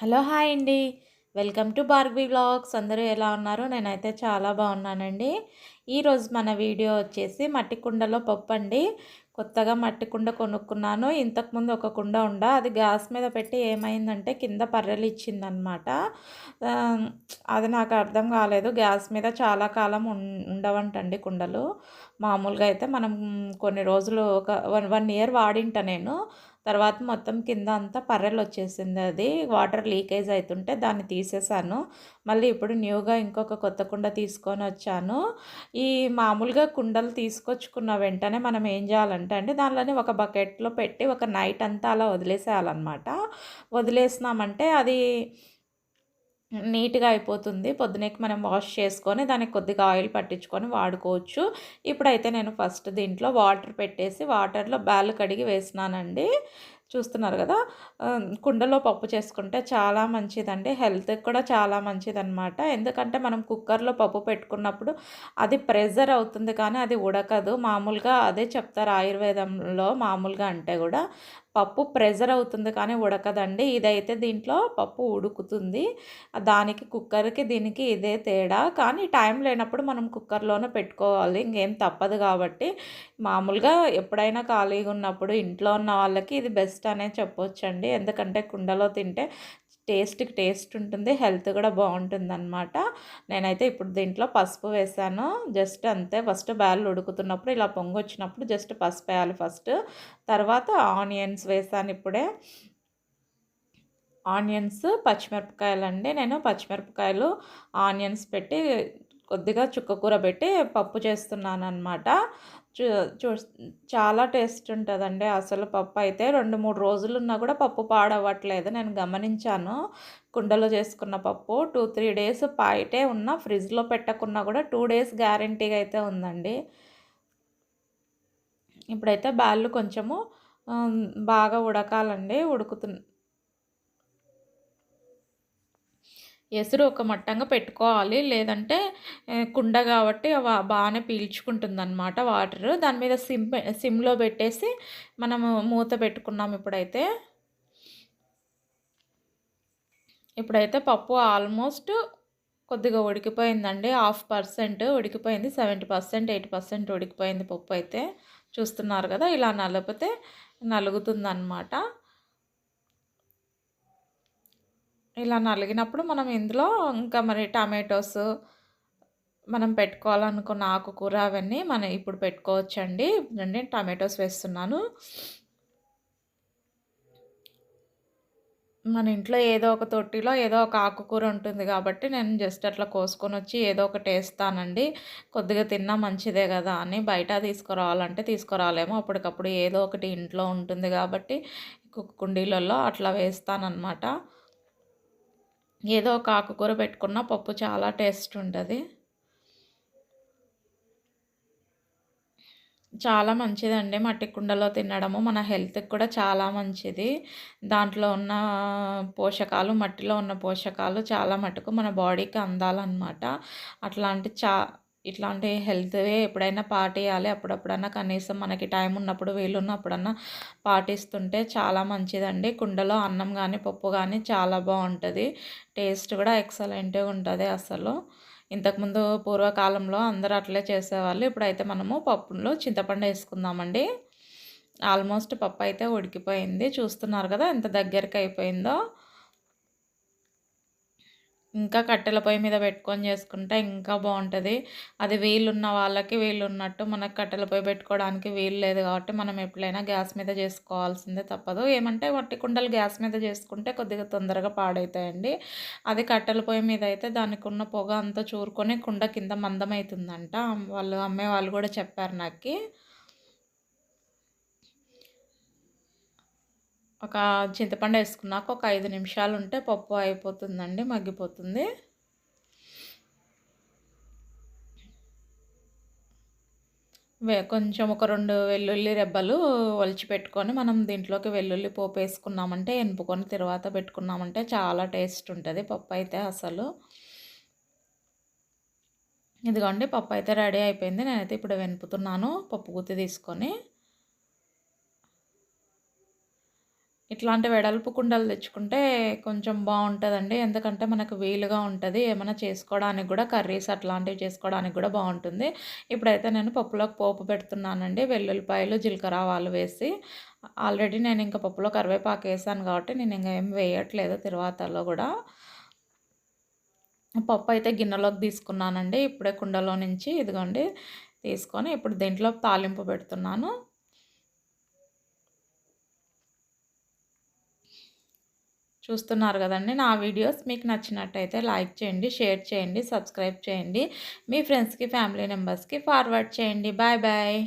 Hello hi అండి. Welcome to Barbie blogs అందరూ ఎలా ఉన్నారు? నేనైతే చాలా బాగున్నానండి. ఈరోజు మన వీడియో వచ్చేసి మట్టి కుండలో పప్పు అండి. కొత్తగా మట్టి కుండ కొనుక్కున్నాను. ఇంతకుముందు ఒక కుండ ఉండ అది గ్యాస్ మీద పెట్టి ఏమైందంటే కింద పర్రెలు ఇచ్చిందనమాట. అది నాకు అర్థం కాలేదు. గ్యాస్ మీద చాలా కాలం ఉండవంటండి కుండలు. మామూలుగా అయితే మనం కొన్ని రోజులు ఒక వన్ వన్ ఇయర్ వాడింట నేను. తర్వాత మొత్తం కింద అంతా పర్రెలు వచ్చేసింది అది. వాటర్ లీకేజ్ అవుతుంటే దాన్ని తీసేసాను. మళ్ళీ ఇప్పుడు న్యూగా ఇంకొక కొత్త కుండ తీసుకొని వచ్చాను. ఈ మామూలుగా కుండలు తీసుకొచ్చుకున్న వెంటనే మనం ఏం చేయాలంటే అండి దానిలోనే ఒక బకెట్లో పెట్టి ఒక నైట్ అంతా అలా వదిలేసేయాలన్నమాట. వదిలేసినామంటే అది నీట్గా అయిపోతుంది. పొద్దునకి మనం వాష్ చేసుకొని దానికి కొద్దిగా ఆయిల్ పట్టించుకొని వాడుకోవచ్చు. ఇప్పుడైతే నేను ఫస్ట్ దీంట్లో వాటర్ పెట్టేసి వాటర్లో బ్యాల్ కడిగి వేసినానండి. చూస్తున్నారు కదా? కుండలో పప్పు చేసుకుంటే చాలా మంచిదండి. హెల్త్కి కూడా చాలా మంచిదన్నమాట. ఎందుకంటే మనం కుక్కర్లో పప్పు పెట్టుకున్నప్పుడు అది ప్రెజర్ అవుతుంది కానీ అది ఉడకదు. మామూలుగా అదే చెప్తారు ఆయుర్వేదంలో మామూలుగా అంటే కూడా. పప్పు ప్రెజర్ అవుతుంది కానీ ఉడకదండి. ఇదైతే దీంట్లో పప్పు ఉడుకుతుంది. దానికి కుక్కర్కి దీనికి ఇదే తేడా. కానీ టైం లేనప్పుడు మనం కుక్కర్లోనే పెట్టుకోవాలి. ఇంకేం తప్పదు కాబట్టి మామూలుగా ఎప్పుడైనా ఖాళీగా ఉన్నప్పుడు ఇంట్లో ఉన్న వాళ్ళకి ఇది బెస్ట్ అనే చెప్పొచ్చండి. ఎందుకంటే కుండలో తింటే టేస్ట్కి టేస్ట్ ఉంటుంది హెల్త్ కూడా బాగుంటుంది అనమాట నేనైతే ఇప్పుడు దీంట్లో పసుపు వేసాను. జస్ట్ అంతే ఫస్ట్ బ్యాలు ఉడుకుతున్నప్పుడు ఇలా పొంగు వచ్చినప్పుడు జస్ట్ పసుపు వేయాలి ఫస్ట్. తర్వాత ఆనియన్స్ వేసాను ఇప్పుడే. ఆనియన్స్ పచ్చిమిరపకాయలు అండి నేను పచ్చిమిరపకాయలు ఆనియన్స్ పెట్టి కొద్దిగా చుక్క కూర పెట్టి పప్పు చేస్తున్నాను అనమాట చూ చాలా టేస్ట్ ఉంటుందండి. అసలు పప్పు అయితే రెండు మూడు రోజులు ఉన్నా కూడా పప్పు పాడవట్లేదు నేను గమనించాను. కుండలో చేసుకున్న పప్పు టూ త్రీ డేస్ పాయిటే ఉన్న ఫ్రిడ్జ్లో పెట్టకున్నా కూడా టూ డేస్ గ్యారంటీగా అయితే ఉందండి. ఇప్పుడైతే బ్యాళ్ళు కొంచెము బాగా ఉడకాలండి. ఉడుకుతు ఎసురు ఒక మట్టంగా పెట్టుకోవాలి. లేదంటే కుండ కాబట్టి బాగానే పీల్చుకుంటుంది అనమాట వాటర్. దాని మీద సిమ్ సిమ్లో పెట్టేసి మనము మూత పెట్టుకున్నాం ఇప్పుడైతే. ఇప్పుడైతే పప్పు ఆల్మోస్ట్ కొద్దిగా ఉడికిపోయిందండి. హాఫ్ పర్సెంట్ ఉడికిపోయింది సెవెంటీ పర్సెంట్ ఎయిటీ పర్సెంట్ ఉడికిపోయింది పప్పు అయితే. చూస్తున్నారు కదా ఇలా నలిపితే నలుగుతుందన్నమాట. ఇలా నలిగినప్పుడు మనం ఇందులో ఇంకా మరి టమాటోస్ మనం పెట్టుకోవాలనుకున్న ఆకుకూర అవన్నీ మనం ఇప్పుడు పెట్టుకోవచ్చండి. నేను టమాటోస్ వేస్తున్నాను. మన ఇంట్లో ఏదో ఒక తొట్టిలో ఏదో ఒక ఆకుకూర ఉంటుంది కాబట్టి నేను జస్ట్ అట్లా కోసుకొని వచ్చి ఏదో ఒకటి వేస్తానండి. కొద్దిగా తిన్నా మంచిదే కదా అని బయట తీసుకురావాలంటే తీసుకురాలేమో. అప్పటికప్పుడు ఏదో ఒకటి ఇంట్లో ఉంటుంది కాబట్టి కుండీలలో అట్లా వేస్తానన్నమాట. ఏదో ఒక ఆకుకూర పెట్టుకున్న పప్పు చాలా టేస్ట్ ఉంటుంది. చాలా మంచిదండి మట్టి కుండలో తినడము. మన హెల్త్కి కూడా చాలా మంచిది. దాంట్లో ఉన్న పోషకాలు మట్టిలో ఉన్న పోషకాలు చాలా మటుకు మన బాడీకి అందాలన్నమాట. అట్లాంటి చా ఇట్లాంటి హెల్త్వే ఎప్పుడైనా పాటియాలి అప్పుడప్పుడన్నా కనీసం మనకి టైం ఉన్నప్పుడు వీలున్నప్పుడన్నా పాటిస్తుంటే చాలా మంచిదండి. కుండలో అన్నం కానీ పప్పు కానీ చాలా బాగుంటుంది టేస్ట్ కూడా ఎక్సలెంట్గా ఉంటుంది అసలు. ఇంతకుముందు పూర్వకాలంలో అందరూ అట్లే చేసేవాళ్ళు. ఇప్పుడైతే మనము పప్పులో చింతపండు వేసుకుందామండి. ఆల్మోస్ట్ పప్పు అయితే ఉడికిపోయింది. చూస్తున్నారు కదా ఎంత దగ్గరికి అయిపోయిందో. ఇంకా కట్టెల పొయ్యి మీద పెట్టుకొని చేసుకుంటే ఇంకా బాగుంటుంది. అది వీలున్న వాళ్ళకి వీలు ఉన్నట్టు మనకు కట్టెల పొయ్యి పెట్టుకోవడానికి వీలు లేదు కాబట్టి మనం ఎప్పుడైనా గ్యాస్ మీద చేసుకోవాల్సిందే తప్పదు. ఏమంటే వట్టి కుండలు గ్యాస్ మీద చేసుకుంటే కొద్దిగా తొందరగా పాడవుతాయండి అది కట్టెల పొయ్యి మీద అయితే దానికి ఉన్న పొగ అంతా చూరుకొని కుండ కింద మందమవుతుందంట వాళ్ళు అమ్మే వాళ్ళు కూడా చెప్పారు నాకు. ఒక చింతపండు వేసుకున్నాక ఒక ఐదు నిమిషాలు ఉంటే పప్పు అయిపోతుందండి మగ్గిపోతుంది. కొంచెం ఒక రెండు వెల్లుల్లి రెబ్బలు ఒలిచి పెట్టుకొని మనం దీంట్లోకి వెల్లుల్లి పోపు వేసుకున్నామంటే ఎనుపుకొని తర్వాత పెట్టుకున్నామంటే చాలా టేస్ట్ ఉంటుంది. పప్పు అయితే అసలు. ఇదిగోండి పప్పు అయితే రెడీ అయిపోయింది. నేనైతే ఇప్పుడు వెనుపుతున్నాను పప్పు గుత్తి తీసుకొని. ఇట్లాంటి వెడల్పు కుండలు తెచ్చుకుంటే కొంచెం బాగుంటుందండి. ఎందుకంటే మనకు వీలుగా ఉంటుంది. ఏమైనా చేసుకోవడానికి కూడా కర్రీస్ అట్లాంటివి చేసుకోవడానికి కూడా బాగుంటుంది. ఇప్పుడైతే నేను పప్పులోకి పోపు పెడుతున్నానండి. వెల్లుల్లిపాయలు జీలకర్ర ఆవాలు వేసి ఆల్రెడీ నేను ఇంకా పప్పులో కరివేపాకు వేసాను కాబట్టి నేను ఇంకా ఏం వేయట్లేదు తిరువాతలో కూడా. పప్పు అయితే గిన్నెలోకి తీసుకున్నానండి. ఇప్పుడే కుండలో నుంచి ఇదిగోండి తీసుకొని ఇప్పుడు దీంట్లో తాలింపు పెడుతున్నాను. చూస్తున్నారు కదండి. నా వీడియోస్ మీకు నచ్చినట్టయితే లైక్ చేయండి షేర్ చేయండి సబ్స్క్రైబ్ చేయండి. మీ ఫ్రెండ్స్కి ఫ్యామిలీ మెంబర్స్కి ఫార్వర్డ్ చేయండి. Bye bye.